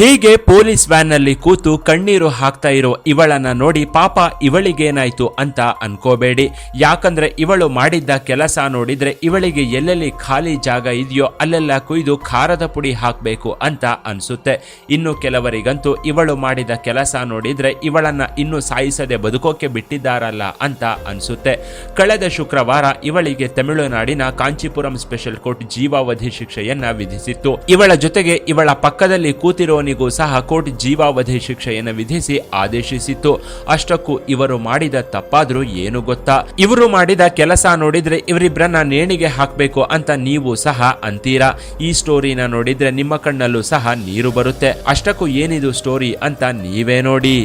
ಹೀಗೆ ಪೊಲೀಸ್ ವ್ಯಾನ್ನಲ್ಲಿ ಕೂತು ಕಣ್ಣೀರು ಹಾಕ್ತಾ ಇರೋ ಇವಳನ್ನ ನೋಡಿ ಪಾಪ ಇವಳಿಗೇನಾಯ್ತು ಅಂತ ಅನ್ಕೋಬೇಡಿ. ಯಾಕಂದ್ರೆ ಇವಳು ಮಾಡಿದ್ದ ಕೆಲಸ ನೋಡಿದ್ರೆ ಇವಳಿಗೆ ಎಲ್ಲೆಲ್ಲಿ ಖಾಲಿ ಜಾಗ ಇದೆಯೋ ಅಲ್ಲೆಲ್ಲ ಕುಯ್ದು ಖಾರದ ಪುಡಿ ಹಾಕಬೇಕು ಅಂತ ಅನ್ಸುತ್ತೆ. ಇನ್ನು ಕೆಲವರಿಗಂತೂ ಇವಳು ಮಾಡಿದ ಕೆಲಸ ನೋಡಿದ್ರೆ ಇವಳನ್ನ ಇನ್ನು ಸಾಯಿಸದೆ ಬದುಕೋಕೆ ಬಿಟ್ಟಿದ್ದಾರಲ್ಲ ಅಂತ ಅನ್ಸುತ್ತೆ. ಕಳೆದ ಶುಕ್ರವಾರ ಇವಳಿಗೆ ತಮಿಳುನಾಡಿನ ಕಾಂಚೀಪುರಂ ಸ್ಪೆಷಲ್ ಕೋರ್ಟ್ ಜೀವಾವಧಿ ಶಿಕ್ಷೆಯನ್ನ ವಿಧಿಸಿತ್ತು. ಇವಳ ಜೊತೆಗೆ ಇವಳ ಪಕ್ಕದಲ್ಲಿ ಕೂತಿರೋನಿಗೂ ಸಹ ಕೋರ್ಟ್ ಜೀವಾವಧಿ ಶಿಕ್ಷೆಯನ್ನು ವಿಧಿಸಿ ಆದೇಶಿಸಿತ್ತು. ಅಷ್ಟಕ್ಕೂ ಇವರು ಮಾಡಿದ ತಪ್ಪಾದ್ರೂ ಏನು ಗೊತ್ತಾ? ಇವರು ಮಾಡಿದ ಕೆಲಸ ನೋಡಿದ್ರೆ ಇವರಿಬ್ಬರನ್ನ ನೇಣಿಗೆ ಹಾಕಬೇಕು ಅಂತ ನೀವು ಸಹ ಅಂತೀರಾ? ಈ ಸ್ಟೋರಿನ ನೋಡಿದ್ರೆ ನಿಮ್ಮ ಕಣ್ಣಲ್ಲೂ ಸಹ ನೀರು ಬರುತ್ತೆ. ಅಷ್ಟಕ್ಕೂ ಏನಿದು ಸ್ಟೋರಿ ಅಂತ ನೀವೇ ನೋಡಿ.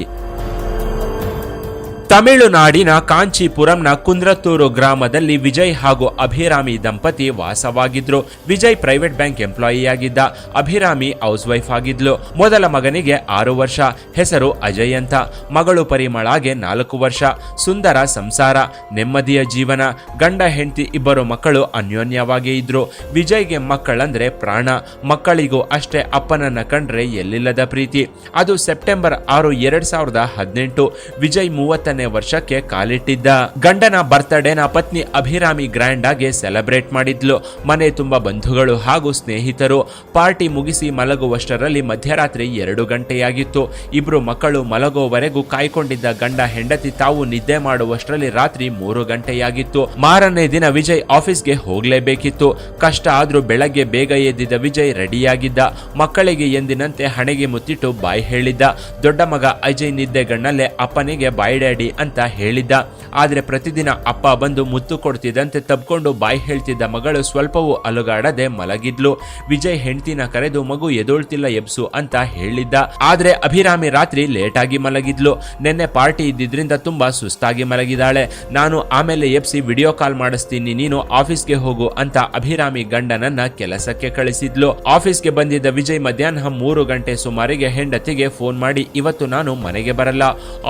ತಮಿಳುನಾಡಿನ ಕಾಂಚೀಪುರಂನ ಕುಂದ್ರತ್ತೂರು ಗ್ರಾಮದಲ್ಲಿ ವಿಜಯ್ ಹಾಗೂ ಅಭಿರಾಮಿ ದಂಪತಿ ವಾಸವಾಗಿದ್ರು. ವಿಜಯ್ ಪ್ರೈವೇಟ್ ಬ್ಯಾಂಕ್ ಎಂಪ್ಲಾಯಿಯಾಗಿದ್ದ. ಅಭಿರಾಮಿ ಹೌಸ್ ವೈಫ್ ಆಗಿದ್ಲು. ಮೊದಲ ಮಗನಿಗೆ ಆರು ವರ್ಷ, ಹೆಸರು ಅಜಯ್ ಅಂತ. ಮಗಳು ಪರಿಮಳಾಗೆ ನಾಲ್ಕು ವರ್ಷ. ಸುಂದರ ಸಂಸಾರ, ನೆಮ್ಮದಿಯ ಜೀವನ. ಗಂಡ, ಹೆಂಡತಿ ಇಬ್ಬರು ಮಕ್ಕಳು ಅನ್ಯೋನ್ಯವಾಗಿ ಇದ್ರು. ವಿಜಯ್ಗೆ ಮಕ್ಕಳಂದ್ರೆ ಪ್ರಾಣ. ಮಕ್ಕಳಿಗೂ ಅಷ್ಟೇ ಅಪ್ಪನನ್ನ ಕಂಡ್ರೆ ಎಲ್ಲಿಲ್ಲದ ಪ್ರೀತಿ. ಅದು ಸೆಪ್ಟೆಂಬರ್ ಆರು, ಎರಡ್ ಸಾವಿರದ ಹದಿನೆಂಟು. ವಿಜಯ್ ಮೂವತ್ತನೇ ವರ್ಷಕ್ಕೆ ಕಾಲಿಟ್ಟಿದ್ದ. ಗಂಡನ ಬರ್ತ್ಡೇನ ಪತ್ನಿ ಅಭಿರಾಮಿ ಗ್ರ್ಯಾಂಡ್ ಆಗಿ ಸೆಲೆಬ್ರೇಟ್ ಮಾಡಿದ್ಲು. ಮನೆ ತುಂಬಾ ಬಂಧುಗಳು ಹಾಗೂ ಸ್ನೇಹಿತರು. ಪಾರ್ಟಿ ಮುಗಿಸಿ ಮಲಗುವಷ್ಟರಲ್ಲಿ ಮಧ್ಯರಾತ್ರಿ ಎರಡು ಗಂಟೆಯಾಗಿತ್ತು. ಇಬ್ರು ಮಕ್ಕಳು ಮಲಗೋವರೆಗೂ ಕಾಯ್ಕೊಂಡಿದ್ದ ಗಂಡ ಹೆಂಡತಿ ತಾವು ನಿದ್ದೆ ಮಾಡುವಷ್ಟರಲ್ಲಿ ರಾತ್ರಿ ಮೂರು ಗಂಟೆಯಾಗಿತ್ತು. ಮಾರನೇ ದಿನ ವಿಜಯ್ ಆಫೀಸ್ಗೆ ಹೋಗಲೇಬೇಕಿತ್ತು. ಕಷ್ಟ ಆದ್ರೂ ಬೆಳಗ್ಗೆ ಬೇಗ ಎದ್ದಿದ್ದ ವಿಜಯ್ ರೆಡಿಯಾಗಿದ್ದ. ಮಕ್ಕಳಿಗೆ ಎಂದಿನಂತೆ ಹಣೆಗೆ ಮುತ್ತಿಟ್ಟು ಬಾಯ್ ಹೇಳಿದ್ದ. ದೊಡ್ಡ ಮಗ ಅಜಯ್ ನಿದ್ದೆಗಣ್ಣಲ್ಲೇ ಅಪ್ಪನಿಗೆ ಬಾಯ್ ಡ್ಯಾಡಿ ಅಂತ ಹೇಳಿದ್ದ. ಆದರೆ ಪ್ರತಿದಿನ ಅಪ್ಪ ಬಂದು ಮುತ್ತು ಕೊಡ್ತಿದ್ದಂತೆ ತಬ್ಕೊಂಡು ಬಾಯಿ ಹೇಳ್ತಿದ್ದ ಮಗಳು ಸ್ವಲ್ಪವೂ ಅಲುಗಾಡದೆ ಮಲಗಿದ್ಲು. ವಿಜಯ್ ಹೆಂಡ್ತಿನ ಕರೆದು ಮಗು ಎದೋಳ್ತಿಲ್ಲ ಎಬ್ಸು ಅಂತ ಹೇಳಿದ್ದ. ಆದ್ರೆ ಅಭಿರಾಮಿ ರಾತ್ರಿ ಲೇಟಾಗಿ ಮಲಗಿದ್ಲು. ನಿನ್ನೆ ಪಾರ್ಟಿ ಇದ್ದಿದ್ರಿಂದ ತುಂಬಾ ಸುಸ್ತಾಗಿ ಮಲಗಿದಾಳೆ. ನಾನು ಆಮೇಲೆ ಎಬ್ಸಿ ವಿಡಿಯೋ ಕಾಲ್ ಮಾಡಿಸ್ತೀನಿ, ನೀನು ಆಫೀಸ್ಗೆ ಹೋಗು ಅಂತ ಅಭಿರಾಮಿ ಗಂಡನನ್ನ ಕೆಲಸಕ್ಕೆ ಕಳಿಸಿದ್ಲು. ಆಫೀಸ್ಗೆ ಬಂದಿದ್ದ ವಿಜಯ್ ಮಧ್ಯಾಹ್ನ ಮೂರು ಗಂಟೆ ಸುಮಾರಿಗೆ ಹೆಂಡತಿಗೆ ಫೋನ್ ಮಾಡಿ, ಇವತ್ತು ನಾನು ಮನೆಗೆ ಬರಲ್ಲ.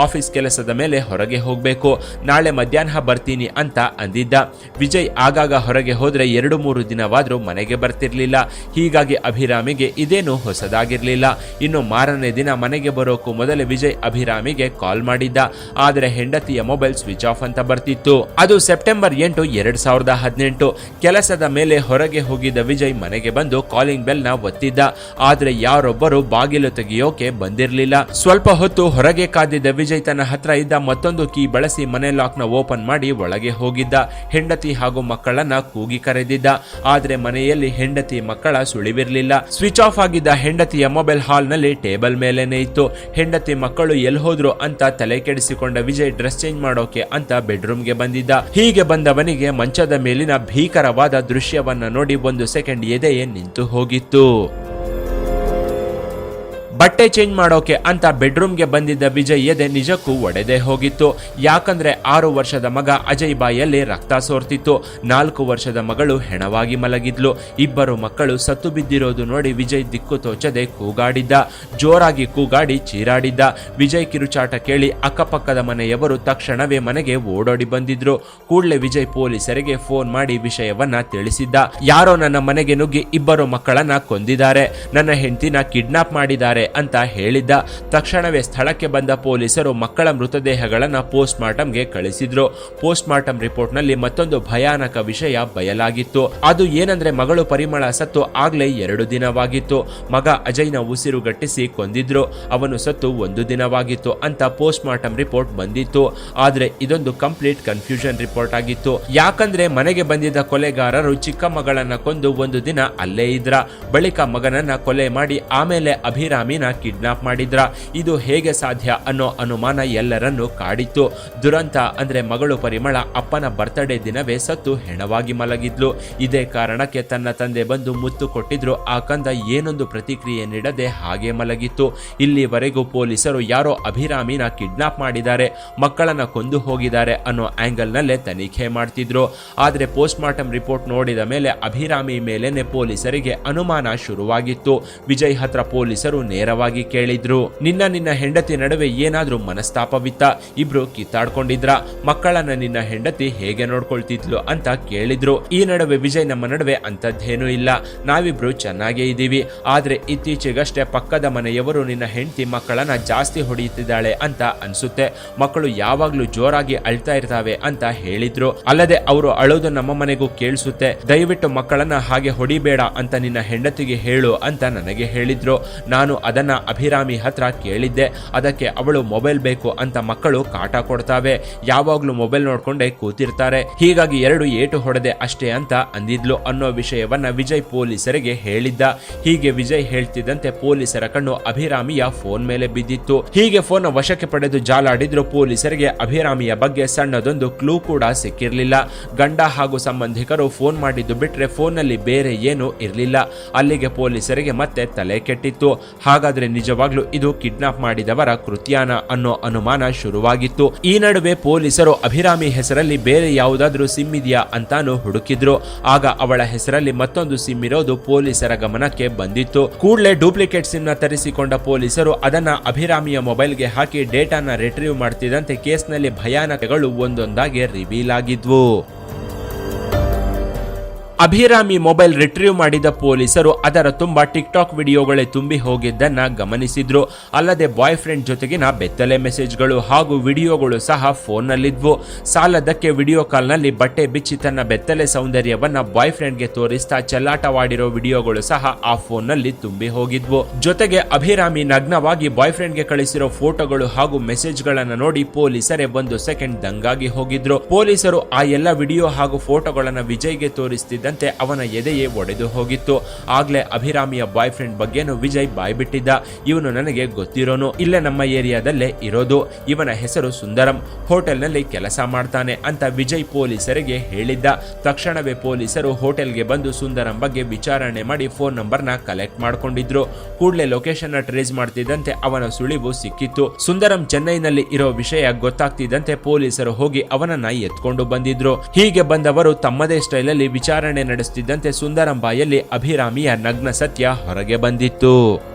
ಆಫೀಸ್ ಕೆಲಸದ ಮೇಲೆ ಹೊರಗೆ ಹೋಗಬೇಕು. ನಾಳೆ ಮಧ್ಯಾಹ್ನ ಬರ್ತೀನಿ ಅಂತ ಅಂದಿದ್ದ. ವಿಜಯ್ ಆಗಾಗ ಹೊರಗೆ ಹೋದ್ರೆ ಎರಡು ಮೂರು ದಿನವಾದರೂ ಮನೆಗೆ ಬರ್ತಿರ್ಲಿಲ್ಲ. ಹೀಗಾಗಿ ಅಭಿರಾಮಿಗೆ ಇದೇನು ಹೊಸದಾಗಿರಲಿಲ್ಲ. ಇನ್ನು ಮಾರನೇ ದಿನ ಮನೆಗೆ ಬರೋಕ್ಕೂ ಮೊದಲೇ ವಿಜಯ್ ಅಭಿರಾಮಿಗೆ ಕಾಲ್ ಮಾಡಿದ್ದ. ಆದರೆ ಹೆಂಡತಿಯ ಮೊಬೈಲ್ ಸ್ವಿಚ್ ಆಫ್ ಅಂತ ಬರ್ತಿತ್ತು. ಅದು ಸೆಪ್ಟೆಂಬರ್ ಎಂಟು ಎರಡ್ ಸಾವಿರದ ಹದಿನೆಂಟು. ಕೆಲಸದ ಮೇಲೆ ಹೊರಗೆ ಹೋಗಿದ್ದ ವಿಜಯ್ ಮನೆಗೆ ಬಂದು ಕಾಲಿಂಗ್ ಬೆಲ್ನ ಒತ್ತಿದ್ದ. ಆದ್ರೆ ಯಾರೊಬ್ಬರು ಬಾಗಿಲು ತೆಗೆಯೋಕೆ ಬಂದಿರಲಿಲ್ಲ. ಸ್ವಲ್ಪ ಹೊತ್ತು ಹೊರಗೆ ಕಾದಿದ್ದ ವಿಜಯ್ ತನ್ನ ಹತ್ರ ಇದ್ದ ಮತ್ತೊಂದು ಕೀ ಬಳಸಿ ಮನೆ ಲಾಕ್ನ ಓಪನ್ ಮಾಡಿ ಒಳಗೆ ಹೋಗಿದ್ದ. ಹೆಂಡತಿ ಹಾಗೂ ಮಕ್ಕಳನ್ನ ಕೂಗಿ ಕರೆದಿದ್ದ. ಆದರೆ ಮನೆಯಲ್ಲಿ ಹೆಂಡತಿ ಮಕ್ಕಳ ಸುಳಿವಿರಲಿಲ್ಲ. ಸ್ವಿಚ್ ಆಫ್ ಆಗಿದ್ದ ಹೆಂಡತಿಯ ಮೊಬೈಲ್ ಹಾಲ್ನಲ್ಲಿ ಟೇಬಲ್ ಮೇಲೇನೆ ಇತ್ತು. ಹೆಂಡತಿ ಮಕ್ಕಳು ಎಲ್ಲಿ ಹೋದ್ರು ಅಂತ ತಲೆ ಕೆಡಿಸಿಕೊಂಡ ವಿಜಯ್ ಡ್ರೆಸ್ ಚೇಂಜ್ ಮಾಡೋಕೆ ಅಂತ ಬೆಡ್ರೂಮ್ಗೆ ಬಂದಿದ್ದ. ಹೀಗೆ ಬಂದವನಿಗೆ ಮಂಚದ ಮೇಲಿನ ಭೀಕರವಾದ ದೃಶ್ಯವನ್ನ ನೋಡಿ ಒಂದು ಸೆಕೆಂಡ್ ಎದೆಯೇ ನಿಂತು ಹೋಗಿತ್ತು. ಬಟ್ಟೆ ಚೇಂಜ್ ಮಾಡೋಕೆ ಅಂತ ಬೆಡ್ರೂಮ್ಗೆ ಬಂದಿದ್ದ ವಿಜಯ್ ಎದೆ ನಿಜಕ್ಕೂ ಒಡೆದೇ ಹೋಗಿತ್ತು. ಯಾಕಂದ್ರೆ ಆರು ವರ್ಷದ ಮಗ ಅಜಯ್ ಬಾಯಲ್ಲಿ ರಕ್ತ ಸೋರ್ತಿತ್ತು. ನಾಲ್ಕು ವರ್ಷದ ಮಗಳು ಹೆಣವಾಗಿ ಮಲಗಿದ್ಲು. ಇಬ್ಬರು ಮಕ್ಕಳು ಸತ್ತು ಬಿದ್ದಿರೋದು ನೋಡಿ ವಿಜಯ್ ದಿಕ್ಕು ತೋಚದೆ ಕೂಗಾಡಿದ್ದ. ಜೋರಾಗಿ ಕೂಗಾಡಿ ಚೀರಾಡಿದ್ದ. ವಿಜಯ್ ಕಿರುಚಾಟ ಕೇಳಿ ಅಕ್ಕಪಕ್ಕದ ಮನೆಯವರು ತಕ್ಷಣವೇ ಮನೆಗೆ ಓಡೋಡಿ ಬಂದಿದ್ರು. ಕೂಡಲೇ ವಿಜಯ್ ಪೊಲೀಸರಿಗೆ ಫೋನ್ ಮಾಡಿ ವಿಷಯವನ್ನ ತಿಳಿಸಿದ್ದ. ಯಾರೋ ನನ್ನ ಮನೆಗೆ ನುಗ್ಗಿ ಇಬ್ಬರು ಮಕ್ಕಳನ್ನ ಕೊಂದಿದ್ದಾರೆ. ನನ್ನ ಹೆಂಡತಿನ ಕಿಡ್ನಾಪ್ ಮಾಡಿದ್ದಾರೆ. ಅಂತ ಹೇಳಿದ್ದ. ತಕ್ಷಣವೇ ಸ್ಥಳಕ್ಕೆ ಬಂದ ಪೊಲೀಸರು ಮಕ್ಕಳ ಮೃತದೇಹಗಳನ್ನು ಪೋಸ್ಟ್ ಮಾರ್ಟಂಗೆ ಕಳಿಸಿದ್ರು. ಪೋಸ್ಟ್ ಮಾರ್ಟಂ ರಿಪೋರ್ಟ್ನಲ್ಲಿ ಮತ್ತೊಂದು ಭಯಾನಕ ವಿಷಯ ಬಯಲಾಗಿತ್ತು. ಅದು ಏನಂದ್ರೆ ಮಗಳು ಪರಿಮಳ ಸತ್ತು ಆಗ್ಲೇ ಎರಡು ದಿನವಾಗಿತ್ತು. ಮಗ ಅಜಯ್ನ ಉಸಿರುಗಟ್ಟಿಸಿ ಕೊಂದಿದ್ರು. ಅವನು ಸತ್ತು ಒಂದು ದಿನವಾಗಿತ್ತು ಅಂತ ಪೋಸ್ಟ್ ಮಾರ್ಟಂ ರಿಪೋರ್ಟ್ ಬಂದಿತ್ತು. ಆದ್ರೆ ಇದೊಂದು ಕಂಪ್ಲೀಟ್ ಕನ್ಫ್ಯೂಷನ್ ರಿಪೋರ್ಟ್ ಆಗಿತ್ತು. ಯಾಕಂದ್ರೆ ಮನೆಗೆ ಬಂದಿದ್ದ ಕೊಲೆಗಾರರು ಚಿಕ್ಕ ಮಗಳನ್ನ ಕೊಂದು ಒಂದು ದಿನ ಅಲ್ಲೇ ಇದ್ರ. ಬಳಿಕ ಮಗನನ್ನ ಕೊಲೆ ಮಾಡಿ ಆಮೇಲೆ ಅಭಿರಾಮಿನ ಕಿಡ್ನಾಪ್ ಮಾಡಿದ್ರ? ಇದು ಹೇಗೆ ಸಾಧ್ಯ ಅನ್ನೋ ಅನುಮಾನ ಎಲ್ಲರನ್ನೂ ಕಾಡಿತ್ತು. ದುರಂತ ಅಂದ್ರೆ ಮಗಳು ಪರಿಮಳ ಅಪ್ಪನ ಬರ್ತ್ಡೇ ದಿನವೇ ಸತ್ತು ಹೆಣವಾಗಿ ಮಲಗಿದ್ಲು. ಇದೇ ಕಾರಣಕ್ಕೆ ತನ್ನ ತಂದೆ ಬಂದು ಮುತ್ತು ಕೊಟ್ಟಿದ್ರು. ಆ ಕಂದ ಏನೊಂದು ಪ್ರತಿಕ್ರಿಯೆ ನೀಡದೆ ಹಾಗೆ ಮಲಗಿತ್ತು. ಇಲ್ಲಿವರೆಗೂ ಪೊಲೀಸರು ಯಾರೋ ಅಭಿರಾಮಿನ ಕಿಡ್ನಾಪ್ ಮಾಡಿದ್ದಾರೆ. ಮಕ್ಕಳನ್ನ ಕೊಂದು ಹೋಗಿದ್ದಾರೆ ಅನ್ನೋ ಆಂಗಲ್ನಲ್ಲೇ ತನಿಖೆ ಮಾಡ್ತಿದ್ರು. ಆದ್ರೆ ಪೋಸ್ಟ್ ಮಾರ್ಟಂ ರಿಪೋರ್ಟ್ ನೋಡಿದ ಮೇಲೆ ಅಭಿರಾಮಿ ಮೇಲೇನೆ ಪೊಲೀಸರಿಗೆ ಅನುಮಾನ ಶುರುವಾಗಿತ್ತು. ವಿಜಯ್ ಹತ್ರ ಪೊಲೀಸರು ನೇರ ನೇರವಾಗಿ ಕೇಳಿದ್ರು, ನಿನ್ನ ನಿನ್ನ ಹೆಂಡತಿ ನಡುವೆ ಏನಾದ್ರೂ ಮನಸ್ತಾಪವಿತ್ತ? ಇಬ್ರು ಕಿತ್ತಾಡ್ಕೊಂಡಿದ್ರ. ಮಕ್ಕಳನ್ನ ನಿನ್ನ ಹೆಂಡತಿ ಹೇಗೆ ನೋಡ್ಕೊಳ್ತಿದ್ಲು? ಅಂತ ಕೇಳಿದ್ರು. ಈ ನಡುವೆ ವಿಜಯ್ ನಮ್ಮ ನಡುವೆ ಅಂತದ್ದೇನೂ ಇಲ್ಲ. ನಾವಿಬ್ರು ಚೆನ್ನಾಗೇ ಇದ್ದೀವಿ. ಆದ್ರೆ ಇತ್ತೀಚೆಗಷ್ಟೇ ಪಕ್ಕದ ಮನೆಯವರು ನಿನ್ನ ಹೆಂಡತಿ ಮಕ್ಕಳನ್ನ ಜಾಸ್ತಿ ಹೊಡೆಯುತ್ತಿದ್ದಾಳೆ ಅಂತ ಅನ್ಸುತ್ತೆ. ಮಕ್ಕಳು ಯಾವಾಗ್ಲೂ ಜೋರಾಗಿ ಅಳ್ತಾ ಇರ್ತಾವೆ ಅಂತ ಹೇಳಿದ್ರು. ಅಲ್ಲದೆ ಅವರು ಅಳೋದು ನಮ್ಮ ಮನೆಗೂ ಕೇಳಿಸುತ್ತೆ. ದಯವಿಟ್ಟು ಮಕ್ಕಳನ್ನ ಹಾಗೆ ಹೊಡಿಬೇಡ ಅಂತ ನಿನ್ನ ಹೆಂಡತಿಗೆ ಹೇಳು ಅಂತ ನನಗೆ ಹೇಳಿದ್ರು. ನಾನು ಅಭಿರಾಮಿ ಹತ್ರ ಕೇಳಿದ್ದೆ. ಅದಕ್ಕೆ ಅವಳು ಮೊಬೈಲ್ ಬೇಕು ಅಂತ ಮಕ್ಕಳು ಕಾಟ ಕೊಡ್ತಾವೆ. ಯಾವಾಗ್ಲೂ ಮೊಬೈಲ್ ನೋಡ್ಕೊಂಡೆ ಕೂತಿರ್ತಾರೆ. ಹೀಗಾಗಿ ಎರಡು ಏಟು ಹೊಡೆದೆ ಅಷ್ಟೇ ಅಂತ ಅಂದಿದ್ಲು. ಅನ್ನೋ ವಿಷಯವನ್ನ ವಿಜಯ್ ಪೊಲೀಸರಿಗೆ ಹೇಳಿದ್ದ. ಹೀಗೆ ವಿಜಯ್ ಹೇಳ್ತಿದ್ದಂತೆ ಪೊಲೀಸರ ಕಣ್ಣು ಅಭಿರಾಮಿಯ ಫೋನ್ ಮೇಲೆ ಬಿದ್ದಿತ್ತು. ಹೀಗೆ ಫೋನ್ ವಶಕ್ಕೆ ಪಡೆದು ಜಾಲಾಡಿದ್ರು ಪೊಲೀಸರಿಗೆ. ಅಭಿರಾಮಿಯ ಬಗ್ಗೆ ಸಣ್ಣದೊಂದು ಕ್ಲೂ ಕೂಡ ಸಿಕ್ಕಿರಲಿಲ್ಲ. ಗಂಡ ಹಾಗೂ ಸಂಬಂಧಿಕರು ಫೋನ್ ಮಾಡಿದ್ದು ಬಿಟ್ರೆ ಫೋನ್ನಲ್ಲಿ ಬೇರೆ ಏನೂ ಇರಲಿಲ್ಲ. ಅಲ್ಲಿಗೆ ಪೊಲೀಸರಿಗೆ ಮತ್ತೆ ತಲೆ ಕೆಟ್ಟಿತ್ತು. ಹಾಗಾದ್ರೆ ನಿಜವಾಗ್ಲೂ ಇದು ಕಿಡ್ನಾಪ್ ಮಾಡಿದವರ ಕೃತ್ಯಾನ ಅನ್ನೋ ಅನುಮಾನ ಶುರುವಾಗಿತ್ತು. ಈ ನಡುವೆ ಪೊಲೀಸರು ಅಭಿರಾಮಿ ಹೆಸರಲ್ಲಿ ಬೇರೆ ಯಾವುದಾದ್ರೂ ಸಿಮ್ ಇದೆಯಾ ಅಂತಾನು ಹುಡುಕಿದ್ರು. ಆಗ ಅವಳ ಹೆಸರಲ್ಲಿ ಮತ್ತೊಂದು ಸಿಮ್ ಇರೋದು ಪೊಲೀಸರ ಗಮನಕ್ಕೆ ಬಂದಿತ್ತು. ಕೂಡಲೇ ಡೂಪ್ಲಿಕೇಟ್ ಸಿಮ್ನ ತರಿಸಿಕೊಂಡ ಪೊಲೀಸರು ಅದನ್ನ ಅಭಿರಾಮಿಯ ಮೊಬೈಲ್ಗೆ ಹಾಕಿ ಡೇಟಾನ ರಿಟ್ರೀವ್ ಮಾಡ್ತಿದ್ದಂತೆ ಕೇಸ್ನಲ್ಲಿ ಭಯಾನಕಗಳು ಒಂದೊಂದಾಗಿ ರಿವೀಲ್ ಆಗಿದ್ವು. ಅಭಿರಾಮಿ ಮೊಬೈಲ್ ರಿಟ್ರೀವ್ ಮಾಡಿದ ಪೊಲೀಸರು ಅದರ ತುಂಬ ಟಿಕ್ಟಾಕ್ ವಿಡಿಯೋಗಳೇ ತುಂಬಿ ಹೋಗಿದ್ದನ್ನ ಗಮನಿಸಿದ್ರು. ಅಲ್ಲದೆ ಬಾಯ್ ಫ್ರೆಂಡ್ ಜೊತೆಗಿನ ಬೆತ್ತಲೆ ಮೆಸೇಜ್ಗಳು ಹಾಗೂ ವಿಡಿಯೋಗಳು ಸಹ ಫೋನ್ನಲ್ಲಿದ್ವು. ಸಾಲದಕ್ಕೆ ವಿಡಿಯೋ ಕಾಲ್ನಲ್ಲಿ ಬಟ್ಟೆ ಬಿಚ್ಚಿ ತನ್ನ ಬೆತ್ತಲೆ ಸೌಂದರ್ಯವನ್ನ ಬಾಯ್ ಫ್ರೆಂಡ್ಗೆ ತೋರಿಸ್ತಾ ಚೆಲ್ಲಾಟವಾಡಿರೋ ವಿಡಿಯೋಗಳು ಸಹ ಆ ಫೋನ್ನಲ್ಲಿ ತುಂಬಿ ಹೋಗಿದ್ವು. ಜೊತೆಗೆ ಅಭಿರಾಮಿ ನಗ್ನವಾಗಿ ಬಾಯ್ ಫ್ರೆಂಡ್ಗೆ ಕಳಿಸಿರೋ ಫೋಟೋಗಳು ಹಾಗೂ ಮೆಸೇಜ್ಗಳನ್ನ ನೋಡಿ ಪೊಲೀಸರೇ ಒಂದು ಸೆಕೆಂಡ್ ದಂಗಾಗಿ ಹೋಗಿದ್ರು. ಪೊಲೀಸರು ಆ ಎಲ್ಲ ವಿಡಿಯೋ ಹಾಗೂ ಫೋಟೋಗಳನ್ನು ವಿಜಯ್ಗೆ ತೋರಿಸ್ತಿದ್ದಂತೆ ಅವನ ಎದೆಯೇ ಒಡೆದು ಹೋಗಿತ್ತು. ಆಗ್ಲೇ ಅಭಿರಾಮಿಯ ಬಾಯ್ ಫ್ರೆಂಡ್ ಬಗ್ಗೆನು ವಿಜಯ್ ಬಾಯ್ಬಿಟ್ಟಿದ್ದ. ಇವನು ನನಗೆ ಗೊತ್ತಿರೋನು, ಇಲ್ಲೇ ನಮ್ಮ ಏರಿಯಾದಲ್ಲೇ ಇರೋದು. ಇವನ ಹೆಸರು ಸುಂದರಂ, ಹೋಟೆಲ್ನಲ್ಲಿ ಕೆಲಸ ಮಾಡ್ತಾನೆ ಅಂತ ವಿಜಯ್ ಪೊಲೀಸರಿಗೆ ಹೇಳಿದ್ದ. ತಕ್ಷಣವೇ ಪೊಲೀಸರು ಹೋಟೆಲ್ಗೆ ಬಂದು ಸುಂದರಂ ಬಗ್ಗೆ ವಿಚಾರಣೆ ಮಾಡಿ ಫೋನ್ ನಂಬರ್ನ ಕಲೆಕ್ಟ್ ಮಾಡ್ಕೊಂಡಿದ್ರು. ಕೂಡಲೇ ಲೊಕೇಶನ್ ಟ್ರೇಸ್ ಮಾಡ್ತಿದ್ದಂತೆ ಅವನ ಸುಳಿವು ಸಿಕ್ಕಿತ್ತು. ಸುಂದರಂ ಚೆನ್ನೈನಲ್ಲಿ ಇರೋ ವಿಷಯ ಗೊತ್ತಾಗ್ತಿದ್ದಂತೆ ಪೊಲೀಸರು ಹೋಗಿ ಅವನನ್ನ ಎತ್ಕೊಂಡು ಬಂದಿದ್ರು. ಹೀಗೆ ಬಂದವರು ತಮ್ಮದೇ ಸ್ಟೈಲಲ್ಲಿ ವಿಚಾರಣೆ ನಡೆಸುತ್ತಿದ್ದಂತೆ ಸುಂದರಂಬಾಯಲ್ಲಿ ಅಭಿರಾಮಿಯ ನಗ್ನ ಸತ್ಯ ಹೊರಗೆ ಬಂದಿತ್ತು.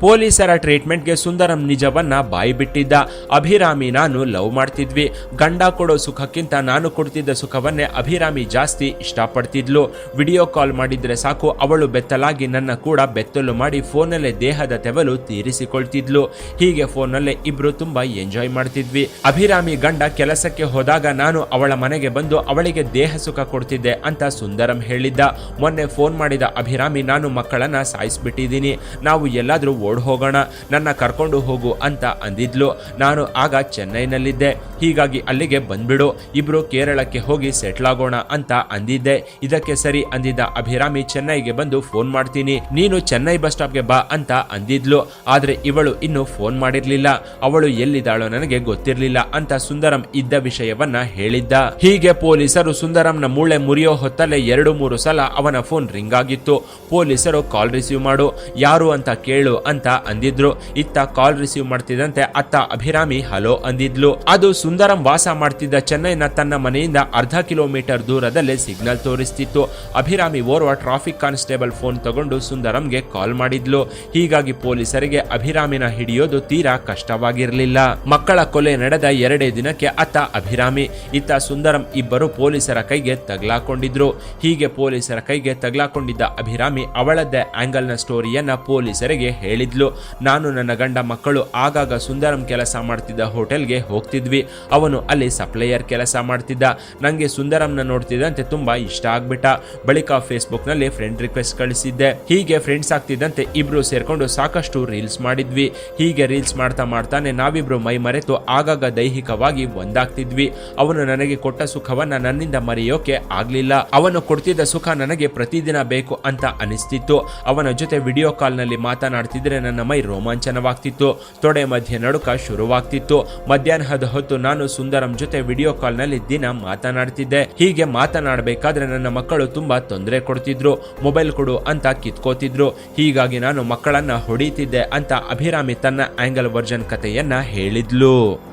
ಪೊಲೀಸರ ಟ್ರೀಟ್ಮೆಂಟ್ಗೆ ಸುಂದರಂ ನಿಜವನ್ನ ಬಾಯಿ ಬಿಟ್ಟಿದ್ದ. ಅಭಿರಾಮಿ, ನಾನು ಲವ್ ಮಾಡ್ತಿದ್ವಿ. ಗಂಡ ಕೊಡೋ ಸುಖಕ್ಕಿಂತ ನಾನು ಕೊಡ್ತಿದ್ದ ಸುಖವನ್ನೇ ಅಭಿರಾಮಿ ಜಾಸ್ತಿ ಇಷ್ಟಪಡ್ತಿದ್ಲು. ವಿಡಿಯೋ ಕಾಲ್ ಮಾಡಿದ್ರೆ ಸಾಕು, ಅವಳು ಬೆತ್ತಲಾಗಿ ನನ್ನ ಕೂಡ ಬೆತ್ತಲು ಮಾಡಿ ಫೋನಲ್ಲೇ ದೇಹದ ತೆವಲು ತೀರಿಸಿಕೊಳ್ತಿದ್ಲು. ಹೀಗೆ ಫೋನಲ್ಲೇ ಇಬ್ರು ತುಂಬಾ ಎಂಜಾಯ್ ಮಾಡ್ತಿದ್ವಿ. ಅಭಿರಾಮಿ ಗಂಡ ಕೆಲಸಕ್ಕೆ ಹೋದಾಗ ನಾನು ಅವಳ ಮನೆಗೆ ಬಂದು ಅವಳಿಗೆ ದೇಹ ಸುಖ ಕೊಡ್ತಿದ್ದೆ ಅಂತ ಸುಂದರಂ ಹೇಳಿದ್ದ. ಮೊನ್ನೆ ಫೋನ್ ಮಾಡಿದ ಅಭಿರಾಮಿ, ನಾನು ಮಕ್ಕಳನ್ನ ಸಾಯಿಸ್ಬಿಟ್ಟಿದ್ದೀನಿ. ನಾವು ಎಲ್ಲಾದ್ರೂ ಓಡ್ ಹೋಗೋಣ, ನನ್ನ ಕರ್ಕೊಂಡು ಹೋಗು ಅಂತ ಅಂದಿದ್ಲು. ನಾನು ಆಗ ಚೆನ್ನೈನಲ್ಲಿದ್ದೆ. ಹೀಗಾಗಿ ಅಲ್ಲಿಗೆ ಬಂದ್ಬಿಡು. ಇಬ್ರು ಕೇರಳಕ್ಕೆ ಹೋಗಿ ಸೆಟ್ಲ್ ಆಗೋಣ ಅಂತ ಅಂದಿದ್ದೆ. ಇದಕ್ಕೆ ಸರಿ ಅಂದಿದ್ದ ಅಭಿರಾಮಿ ಚೆನ್ನೈಗೆ ಬಂದು ಫೋನ್ ಮಾಡ್ತೀನಿ. ನೀನು ಚೆನ್ನೈ ಬಸ್ ಸ್ಟಾಪ್ಗೆ ಬಾ ಅಂತ ಅಂದಿದ್ಲು. ಆದ್ರೆ ಇವಳು ಇನ್ನು ಫೋನ್ ಮಾಡಿರ್ಲಿಲ್ಲ. ಅವಳು ಎಲ್ಲಿದ್ದಾಳೋ ನನಗೆ ಗೊತ್ತಿರಲಿಲ್ಲ ಅಂತ ಸುಂದರಂ ಇದ್ದ ವಿಷಯವನ್ನ ಹೇಳಿದ್ದ. ಹೀಗೆ ಪೊಲೀಸರು ಸುಂದರಂನ ಮೂಳೆ ಮುರಿಯೋ ಹೊತ್ತಲ್ಲೇ ಎರಡು ಮೂರು ಸಲ ಅವನ ಫೋನ್ ರಿಂಗ್ ಆಗಿತ್ತು. ಪೊಲೀಸರು ಕಾಲ್ ರಿಸೀವ್ ಮಾಡು. ಯಾರು ಅಂತ ಕೇಳು ಅಂತ ಅಂದಿದ್ರು. ಇತ್ತ ಕಾಲ್ ರಿಸೀವ್ ಮಾಡ್ತಿದ್ದಂತೆ ಅತ್ತ ಅಭಿರಾಮಿ, ಹಲೋ ಅಂದಿದ್ಲು. ಅದು ಸುಂದರಂ ವಾಸ ಮಾಡ್ತಿದ್ದ ಚೆನ್ನೈನ ತನ್ನ ಮನೆಯಿಂದ ಅರ್ಧ ಕಿಲೋಮೀಟರ್ ದೂರದಲ್ಲಿ ಸಿಗ್ನಲ್ ತೋರಿಸ್ತಿತ್ತು. ಅಭಿರಾಮಿ ಓರ್ವ ಟ್ರಾಫಿಕ್ ಕಾನ್ಸ್ಟೇಬಲ್ ಫೋನ್ ತಗೊಂಡು ಸುಂದರಂಗೆ ಕಾಲ್ ಮಾಡಿದ್ಲು. ಹೀಗಾಗಿ ಪೊಲೀಸರಿಗೆ ಅಭಿರಾಮಿನ ಹಿಡಿಯೋದು ತೀರಾ ಕಷ್ಟವಾಗಿರಲಿಲ್ಲ. ಮಕ್ಕಳ ಕೊಲೆ ನಡೆದ ಎರಡೇ ದಿನಕ್ಕೆ ಅತ್ತ ಅಭಿರಾಮಿ, ಇತ್ತ ಸುಂದರಂ ಇಬ್ಬರು ಪೊಲೀಸರ ಕೈಗೆ ತಗ್ಲಾಕೊಂಡಿದ್ರು. ಹೀಗೆ ಪೊಲೀಸರ ಕೈಗೆ ತಗ್ಲಾಕೊಂಡಿದ್ದ ಅಭಿರಾಮಿ ಅವಳದ್ದೇ ಆಂಗಲ್ನ ಸ್ಟೋರಿಯನ್ನ ಪೊಲೀಸರಿಗೆ ಹೇಳಿದ್ಲು ನಾನು ನನ್ನ ಗಂಡ ಮಕ್ಕಳು ಆಗಾಗ ಸುಂದರಂ ಕೆಲಸ ಮಾಡ್ತಿದ್ದ ಹೋಟೆಲ್ಗೆ ಹೋಗ್ತಿದ್ವಿ. ಅವನು ಅಲ್ಲಿ ಸಪ್ಲೈಯರ್ ಕೆಲಸ ಮಾಡ್ತಿದ್ದ. ನನಗೆ ಸುಂದರಂನ ನೋಡ್ತಿದ್ದಂತೆ ತುಂಬಾ ಇಷ್ಟ ಆಗ್ಬಿಟ್ಟ. ಬಳಿಕ ಫೇಸ್ಬುಕ್ನಲ್ಲಿ ಫ್ರೆಂಡ್ ರಿಕ್ವೆಸ್ಟ್ ಕಳಿಸಿದ್ದೆ. ಹೀಗೆ ಫ್ರೆಂಡ್ಸ್ ಆಗ್ತಿದ್ದಂತೆ ಇಬ್ರು ಸೇರ್ಕೊಂಡು ಸಾಕಷ್ಟು ರೀಲ್ಸ್ ಮಾಡಿದ್ವಿ. ಹೀಗೆ ರೀಲ್ಸ್ ಮಾಡ್ತಾ ಮಾಡ್ತಾನೆ ನಾವಿಬ್ರು ಮೈ ಮರೆತು ಆಗಾಗ ದೈಹಿಕವಾಗಿ ಒಂದಾಗ್ತಿದ್ವಿ. ಅವನು ನನಗೆ ಕೊಟ್ಟ ಸುಖವನ್ನ ನನ್ನಿಂದ ಮರೆಯೋಕೆ ಆಗ್ಲಿಲ್ಲ. ಅವನು ಕೊಡ್ತಿದ್ದ ಸುಖ ನನಗೆ ಪ್ರತಿದಿನ ಬೇಕು ಅಂತ ಅನಿಸ್ತಿತ್ತು. ಅವನ ಜೊತೆ ವಿಡಿಯೋ ಕಾಲ್ನಲ್ಲಿ ಮಾತನಾಡ್ತಿದ್ರೆ ನನ್ನ ಮೈ ರೋಮಾಂಚನವಾಗ್ತಿತ್ತು. ತೊಡೆ ಮಧ್ಯೆ ನಡುಕ ಶುರುವಾಗ್ತಿತ್ತು. ಮಧ್ಯಾಹ್ನದ ಹೊತ್ತು ನಾನು ಸುಂದರಂ ಜೊತೆ ವಿಡಿಯೋ ಕಾಲ್ನಲ್ಲಿ ದಿನ ಮಾತನಾಡ್ತಿದ್ದೆ. ಹೀಗೆ ಮಾತನಾಡಬೇಕಾದ್ರೆ ನನ್ನ ಮಕ್ಕಳು ತುಂಬಾ ತೊಂದರೆ ಕೊಡ್ತಿದ್ರು. ಮೊಬೈಲ್ ಕೊಡು ಅಂತ ಕಿತ್ಕೋತಿದ್ರು. ಹೀಗಾಗಿ ನಾನು ಮಕ್ಕಳನ್ನ ಹೊಡಿತಿದ್ದೆ ಅಂತ ಅಭಿರಾಮಿ ತನ್ನ ಆಂಗಲ್ ವರ್ಜನ್ ಕಥೆಯನ್ನ ಹೇಳಿದ್ಲು.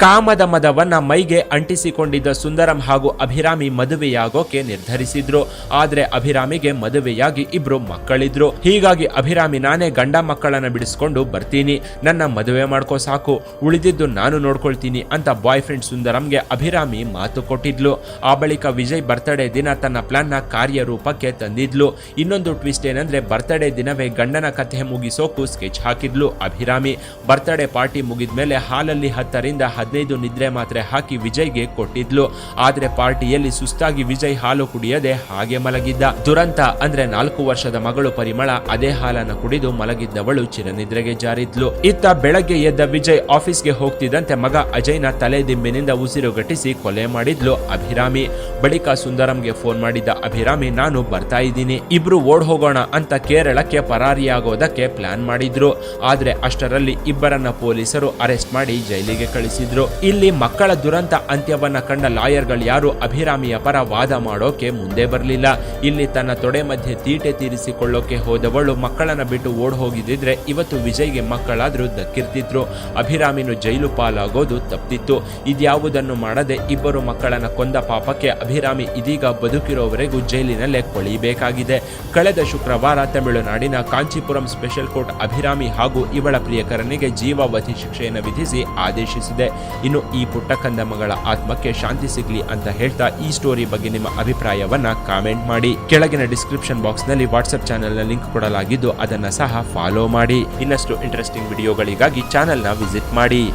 ಕಾಮದ ಮದವನ್ನ ಮೈಗೆ ಅಂಟಿಸಿಕೊಂಡಿದ್ದ ಸುಂದರಂ ಹಾಗೂ ಅಭಿರಾಮಿ ಮದುವೆಯಾಗೋಕೆ ನಿರ್ಧರಿಸಿದ್ರು. ಆದ್ರೆ ಅಭಿರಾಮಿಗೆ ಮದುವೆಯಾಗಿ ಇಬ್ರು ಮಕ್ಕಳಿದ್ರು. ಹೀಗಾಗಿ ಅಭಿರಾಮಿ ನಾನೇ ಗಂಡ ಮಕ್ಕಳನ್ನ ಬಿಡಿಸ್ಕೊಂಡು ಬರ್ತೀನಿ. ನನ್ನ ಮದುವೆ ಮಾಡ್ಕೋ ಸಾಕು. ಉಳಿದಿದ್ದು ನಾನು ನೋಡ್ಕೊಳ್ತೀನಿ ಅಂತ ಬಾಯ್ ಫ್ರೆಂಡ್ ಸುಂದರಂಗೆ ಅಭಿರಾಮಿ ಮಾತು ಕೊಟ್ಟಿದ್ಲು. ಆ ಬಳಿಕ ವಿಜಯ್ ಬರ್ತ್ಡೇ ದಿನ ತನ್ನ ಪ್ಲಾನ್ನ ಕಾರ್ಯರೂಪಕ್ಕೆ ತಂದಿದ್ಲು. ಇನ್ನೊಂದು ಟ್ವಿಸ್ಟ್ ಏನಂದ್ರೆ ಬರ್ತ್ಡೇ ದಿನವೇ ಗಂಡನ ಕಥೆ ಮುಗಿಸೋಕು ಸ್ಕೆಚ್ ಹಾಕಿದ್ಲು ಅಭಿರಾಮಿ. ಬರ್ತ್ಡೇ ಪಾರ್ಟಿ ಮುಗಿದ್ಮೇಲೆ ಹಾಲಲ್ಲಿ ಹತ್ತರಿಂದ ಹದಿನೈದು ನಿದ್ರೆ ಮಾತ್ರೆ ಹಾಕಿ ವಿಜಯ್ಗೆ ಕೊಟ್ಟಿದ್ಲು. ಆದ್ರೆ ಪಾರ್ಟಿಯಲ್ಲಿ ಸುಸ್ತಾಗಿ ವಿಜಯ್ ಹಾಲು ಕುಡಿಯದೆ ಹಾಗೆ ಮಲಗಿದ್ದ. ದುರಂತ ಅಂದ್ರೆ ನಾಲ್ಕು ವರ್ಷದ ಮಗಳು ಪರಿಮಳ ಅದೇ ಹಾಲನ್ನು ಕುಡಿದು ಮಲಗಿದ್ದವಳು ಚಿರನಿದ್ರೆಗೆ ಜಾರಿದ್ಲು. ಇತ್ತ ಬೆಳಗ್ಗೆ ಎದ್ದ ವಿಜಯ್ ಆಫೀಸ್ಗೆ ಹೋಗ್ತಿದ್ದಂತೆ ಮಗ ಅಜಯ್ನ ತಲೆದಿಂಬಿನಿಂದ ಉಸಿರುಗಟ್ಟಿಸಿ ಕೊಲೆ ಮಾಡಿದ್ಲು ಅಭಿರಾಮಿ. ಬಳಿಕ ಸುಂದರಂಗೆ ಫೋನ್ ಮಾಡಿದ್ದ ಅಭಿರಾಮಿ, ನಾನು ಬರ್ತಾ ಇದ್ದೀನಿ. ಇಬ್ರು ಓಡ್ ಹೋಗೋಣ ಅಂತ ಕೇರಳಕ್ಕೆ ಪರಾರಿಯಾಗೋದಕ್ಕೆ ಪ್ಲಾನ್ ಮಾಡಿದ್ರು. ಆದ್ರೆ ಅಷ್ಟರಲ್ಲಿ ಇಬ್ಬರನ್ನ ಪೊಲೀಸರು ಅರೆಸ್ಟ್ ಮಾಡಿ ಜೈಲಿಗೆ ಕಳಿಸಿದ್ರು. ಇಲ್ಲಿ ಮಕ್ಕಳ ದುರಂತ ಅಂತ್ಯವನ್ನ ಕಂಡ ಲಾಯರ್ಗಳು ಯಾರು ಅಭಿರಾಮಿಯ ಪರ ವಾದ ಮಾಡೋಕೆ ಮುಂದೆ ಬರಲಿಲ್ಲ. ಇಲ್ಲಿ ತನ್ನ ತೊಡೆ ಮಧ್ಯೆ ತೀಟೆ ತೀರಿಸಿಕೊಳ್ಳೋಕೆ ಹೋದವಳು ಮಕ್ಕಳನ್ನ ಬಿಟ್ಟು ಓಡ್ ಹೋಗಿದ್ದಿದ್ರೆ ಇವತ್ತು ವಿಜಯ್ಗೆ ಮಕ್ಕಳಾದ್ರೂ ದಕ್ಕಿರ್ತಿದ್ರು. ಅಭಿರಾಮಿನು ಜೈಲು ಪಾಲಾಗೋದು ತಪ್ಪಿತ್ತು. ಇದ್ಯಾವುದನ್ನು ಮಾಡದೆ ಇಬ್ಬರು ಮಕ್ಕಳನ್ನ ಕೊಂದ ಪಾಪಕ್ಕೆ ಅಭಿರಾಮಿ ಇದೀಗ ಬದುಕಿರೋವರೆಗೂ ಜೈಲಿನಲ್ಲೇ ಕೊಳಿಬೇಕಾಗಿದೆ. ಕಳೆದ ಶುಕ್ರವಾರ ತಮಿಳುನಾಡಿನ ಕಾಂಚೀಪುರಂ ಸ್ಪೆಷಲ್ ಕೋರ್ಟ್ ಅಭಿರಾಮಿ ಹಾಗೂ ಇವಳ ಪ್ರಿಯಕರನಿಗೆ ಜೀವಾವಧಿ ಶಿಕ್ಷೆಯನ್ನು ವಿಧಿಸಿ ಆದೇಶಿಸಿದೆ. ಇನ್ನು ಈ ಪುಟ್ಟ ಕಂದಮ್ಮಗಳ ಮಗಳ ಆತ್ಮಕ್ಕೆ ಶಾಂತಿ ಸಿಗಲಿ ಅಂತ ಹೇಳ್ತಾ ಈ ಸ್ಟೋರಿ ಬಗ್ಗೆ ನಿಮ್ಮ ಅಭಿಪ್ರಾಯವನ್ನ ಕಾಮೆಂಟ್ ಮಾಡಿ. ಕೆಳಗಿನ ಡಿಸ್ಕ್ರಿಪ್ಷನ್ ಬಾಕ್ಸ್ನಲ್ಲಿ ವಾಟ್ಸ್ಆಪ್ ಚಾನೆಲ್ನ ಲಿಂಕ್ ಕೊಡಲಾಗಿದ್ದು ಅದನ್ನ ಸಹ ಫಾಲೋ ಮಾಡಿ. ಇನ್ನಷ್ಟು ಇಂಟ್ರೆಸ್ಟಿಂಗ್ ವಿಡಿಯೋಗಳಿಗಾಗಿ ಚಾನೆಲ್ನ ವಿಸಿಟ್ ಮಾಡಿ.